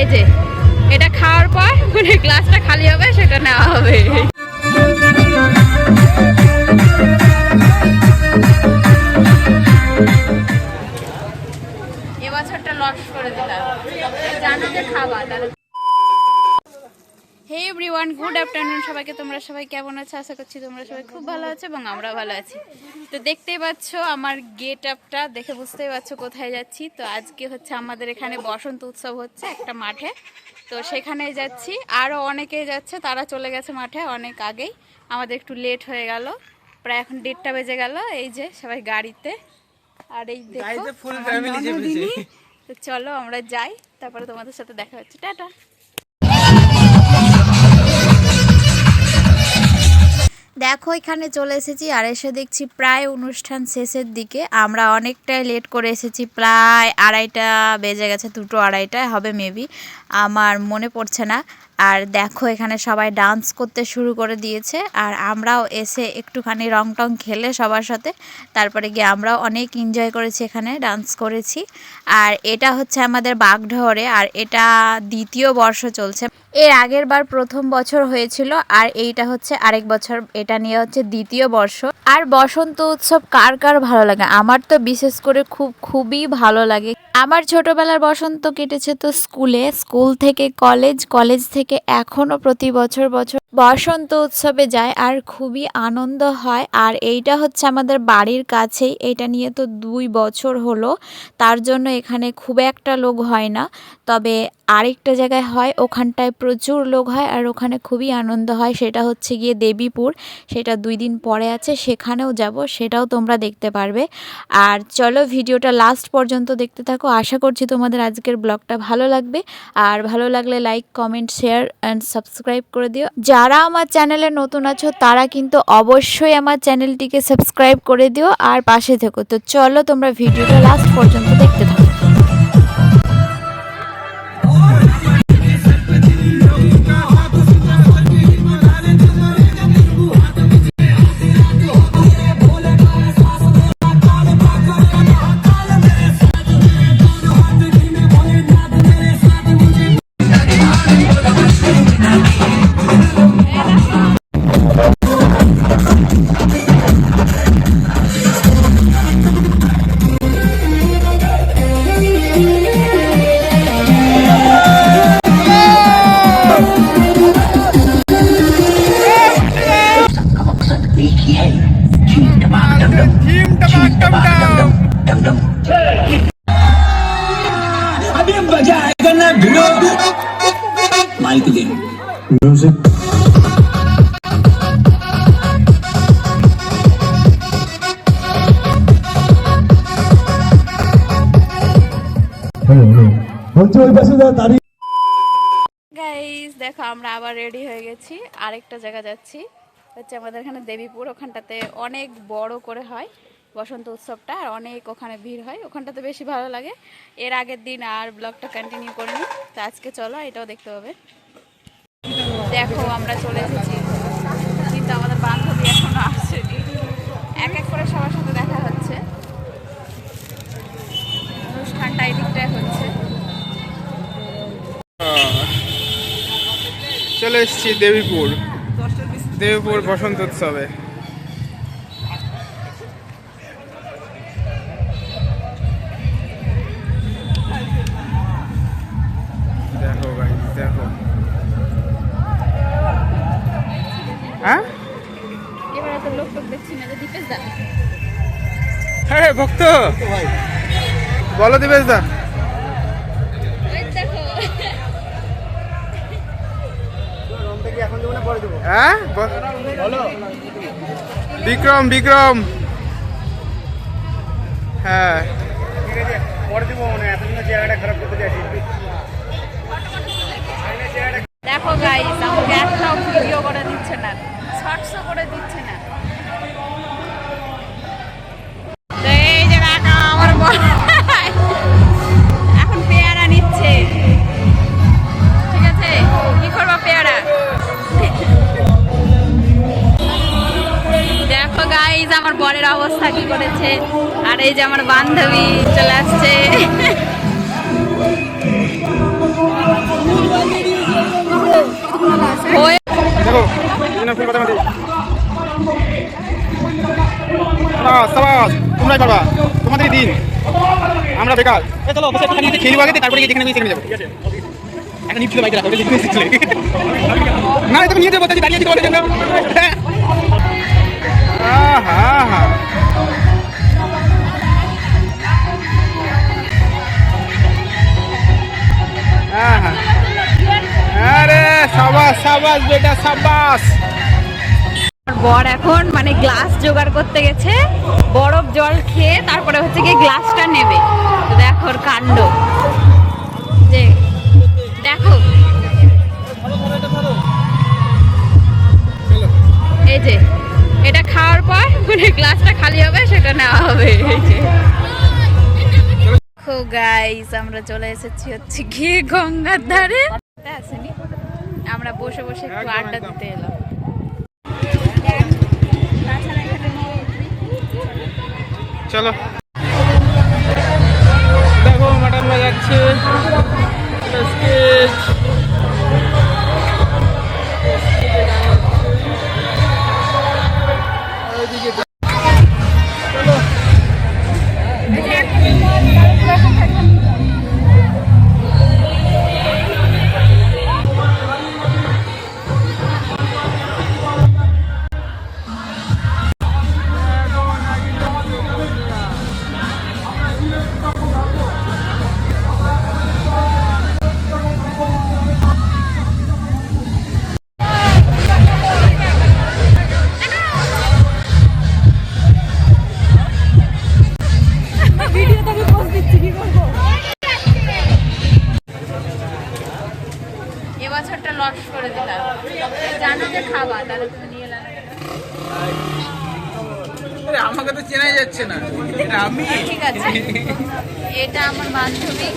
এই যে এটা খাওয়ার পর মানে গ্লাসটা খালি হবে সেটা নেওয়া হবে। এভরিওয়ান গুড আফটারনুন সবাইকে। তোমরা সবাই কেমন আছো? আশা করছি তোমরা সবাই খুব ভালো আছো এবং আমরা ভালো আছি। তো দেখতেই পাচ্ছ আমার গেট আপটা দেখে বুঝতেই পারছ কোথায় যাচ্ছি। তো আজকে হচ্ছে আমাদের এখানে বসন্ত উৎসব হচ্ছে একটা মাঠে। তো সেখানে যাচ্ছি। আরও অনেকেই যাচ্ছে। তারা চলে গেছে মাঠে অনেক আগেই। আমাদের একটু লেট হয়ে গেল। প্রায় এখন দেড়টা বেজে গেল। এই যে সবাই গাড়িতে। আর এই দেখো। তো চলো আমরা যাই। তারপরে তোমাদের সাথে দেখা হচ্ছে। টাটা। দেখো, এখানে চলে এসেছি আর এসে দেখছি প্রায় অনুষ্ঠান শেষের দিকে। আমরা অনেকটাই লেট করে এসেছি, প্রায় আড়াইটা বেজে গেছে, দুটো আড়াইটায় হবে মেবি আমার মনে পড়ছে না। আর দেখো এখানে সবাই ডান্স করতে শুরু করে দিয়েছে, আর আমরাও এসে একটুখানি রং টং খেলে সবার সাথে। তারপরে গিয়ে আমরাও অনেক এনজয় করেছি এখানে ডান্স করেছি। আর এটা হচ্ছে আমাদের বাগডহরে আর এটা দ্বিতীয় বর্ষ চলছে। এর আগের বার প্রথম বছর হয়েছিল, আর এইটা হচ্ছে আরেক বছর, এটা নিয়ে হচ্ছে দ্বিতীয় বর্ষ। আর বসন্ত উৎসব কার কার ভালো লাগে? আমার তো বিশেষ করে খুব, খুবই ভালো লাগে। আমার ছোটবেলার বসন্ত কেটেছে তো স্কুলে। স্কুল থেকে কলেজ কলেজ থেকে এখনও প্রতি বছর বছর বসন্ত উৎসবে যায় আর খুবই আনন্দ হয়। আর এইটা হচ্ছে আমাদের বাড়ির কাছেই। এটা নিয়ে তো দুই বছর হলো। তার জন্য এখানে খুব একটা লোক হয় না। তবে আরেকটা জায়গায় হয়, ওখানটায় প্রচুর লোক হয় আর ওখানে খুবই আনন্দ হয়। সেটা হচ্ছে গিয়ে দেবীপুর, সেটা দুই দিন পরে আছে, সেখানেও যাব, সেটাও তোমরা দেখতে পারবে। আর চলো ভিডিওটা লাস্ট পর্যন্ত দেখতে থাকো। আশা করছি তোমাদের আজকের ব্লগটা ভালো লাগবে। আর ভালো লাগলে like comment share and subscribe করে দিও। যারা আমার চ্যানেলে নতুন আছো, তারা কিন্তু অবশ্যই আমার চ্যানেলটিকে সাবস্ক্রাইব করে দিও। আর পাশে থেকো। তো চলো তোমরা ভিডিওটা লাস্ট পর্যন্ত দেখতে মাইক দিন মিউজিক গাইজ দেখো আমরা আবার রেডি হয়ে গেছি। আরেকটা জায়গা যাচ্ছি। হচ্ছে আমাদের এখানে দেবীপুর ওখানটাতে অনেক বড় করে হয়। বসন্ত উৎসবটা আর অনেক ওখানে ভিড় হয়। ওখানটাতে বেশি ভালো লাগে। এর আগের দিন আর ব্লগটা কন্টিনিউ করিনি। তো আজকে চলো, এটাও দেখতে হবে। দেখো, আমরা চলে এসেছি। কিন্তু আমাদের বান্ধবী এখনও আসেনি। এক এক করে সবার সাথে দেখা হচ্ছে। অনুষ্ঠানটা এই দিকটায় হচ্ছে। চলে এসেছি দেবীপুর। দেবীপুর বসন্ত উৎসবে। ভক্ত? বলো দিবেশ দা বিক্রম বিক্রম। হ্যাঁ। মনে বিক্রম এতদিন জায়গাটা দেখো যে আমার বান্ধবী চলে আসছে। হয়ে তোমরাই পারবা তোমাদের দিন। আমরা বেকার। এ চলো বসে একটুখানি খেলি আগে তারপরে যেখানে সেখানে যাব। একটা বাইকে রাখো না নিয়ে যাব দাঁড়িয়ে আছি তোমাদের জন্য। হ্যাঁ। আহা। সাবাস বেটা সাবাস। বর এখন মানে গ্লাস জোগাড় করতে গেছে বরফ জল খেয়ে তারপরে হচ্ছে কি গ্লাসটা নেবে। দেখো কাণ্ড। যে দেখো। এই যে এটা খাওয়ার পর মানে গ্লাসটা খালি হবে সেটা নেওয়া হবে। এই যে দেখো গাইস আমরা চলে এসেছি হচ্ছে গিয়ে গঙ্গার ধারে। আসেনি। আমরা বসে বসে একটু আড্ডা দিতে এলাম। চলো। দেখো মাটন বাজাচ্ছে। আমাকে তো চেনাই যাচ্ছে না। এটা আমি? ঠিক আছে। এটা আমার বান্ধবী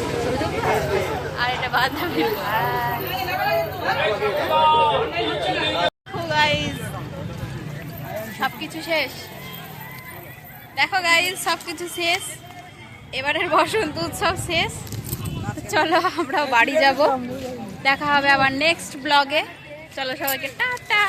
আর এটা বান্ধবী সব কিছু শেষ। দেখো গাইজ সব কিছু শেষ। এবারের বসন্ত উৎসব শেষ। চলো আমরা বাড়ি যাব। দেখা হবে আবার নেক্সট ব্লগে চলো সবাইকে, টাটা।